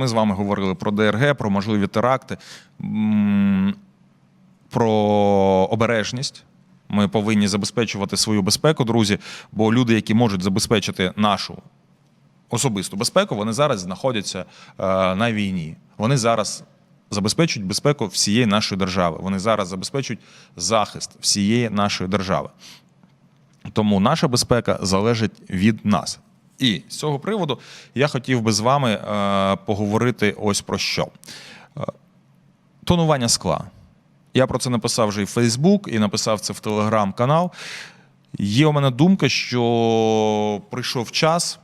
ми з вами говорили про ДРГ, про можливі теракти, про обережність. Ми повинні забезпечувати свою безпеку, друзі. Бо люди, які можуть забезпечити нашу особисту безпеку, вони зараз знаходяться е, на війні. Вони зараз забезпечують безпеку всієї нашої держави. Вони зараз забезпечують захист всієї нашої держави. Тому наша безпека залежить від нас. І з цього приводу я хотів би з вами е, поговорити ось про що. Е, тонування скла. Я про це написав вже і в Фейсбук, і написав це в телеграм-канал. Є у мене думка, що прийшов час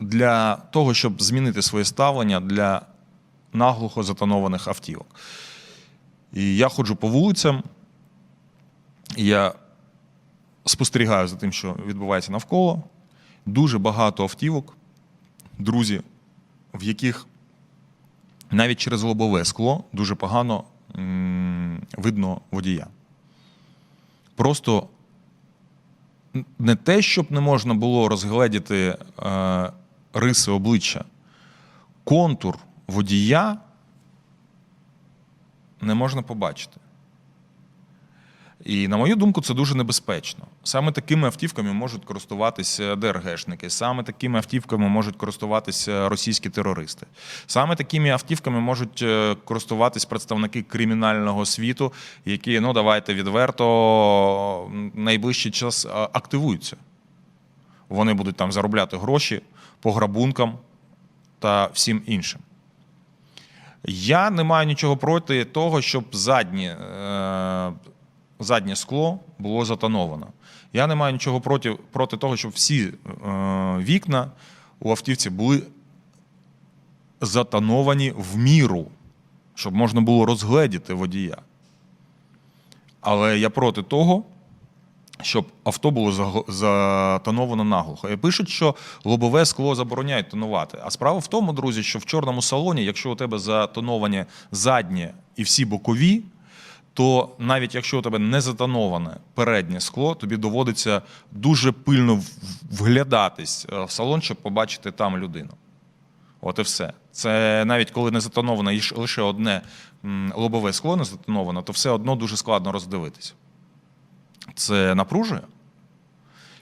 для того, щоб змінити своє ставлення для наглухо затонованих автівок. І я ходжу по вулицям, я спостерігаю за тим, що відбувається навколо. Дуже багато автівок, друзі, в яких навіть через лобове скло дуже погано видно водія. Просто не те, щоб не можна було розгледіти е, риси обличчя, контур водія не можна побачити. І на мою думку, це дуже небезпечно. Саме такими автівками можуть користуватися ДРГшники, саме такими автівками можуть користуватися російські терористи. Саме такими автівками можуть е, користуватись представники кримінального світу, які, ну давайте відверто, найближчий час активуються. Вони будуть там заробляти гроші по грабункам та всім іншим. Я не маю нічого проти того, щоб заднє, е, заднє скло було затоновано. Я не маю нічого проти, проти того, щоб всі е, вікна у автівці були затоновані в міру, щоб можна було розгледіти водія. Але я проти того, щоб авто було затоновано наглухо. І пишуть, що лобове скло забороняють тонувати. А справа в тому, друзі, що в чорному салоні, якщо у тебе затоновані заднє і всі бокові, то навіть якщо у тебе не затоноване переднє скло, тобі доводиться дуже пильно вглядатись е, в салон, щоб побачити там людину. От і все. Це навіть коли не затоновано лише одне лобове скло не затоновано, то все одно дуже складно роздивитись. Це напружує.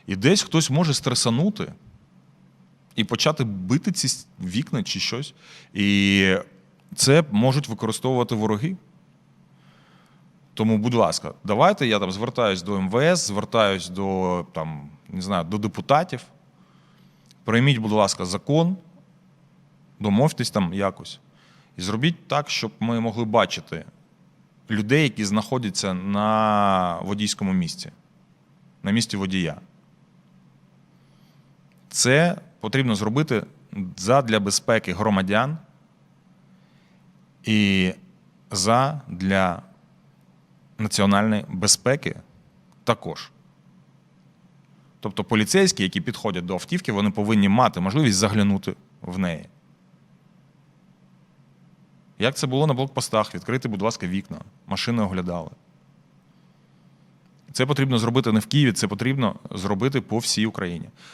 І десь хтось може стресанути і почати бити ці вікна чи щось. І це можуть використовувати вороги. Тому, будь ласка, давайте я там звертаюсь до МВС, звертаюсь до там, не знаю, до депутатів. Прийміть, будь ласка, закон, домовтесь там якось. І зробіть так, щоб ми могли бачити людей, які знаходяться на водійському місці, на місці водія. Це потрібно зробити задля безпеки громадян і задля національної безпеки також. Тобто поліцейські, які підходять до автівки, вони повинні мати можливість заглянути в неї. Як це було на блокпостах? Відкрити, будь ласка, вікна, машини оглядали. Це потрібно зробити не в Києві, це потрібно зробити по всій Україні.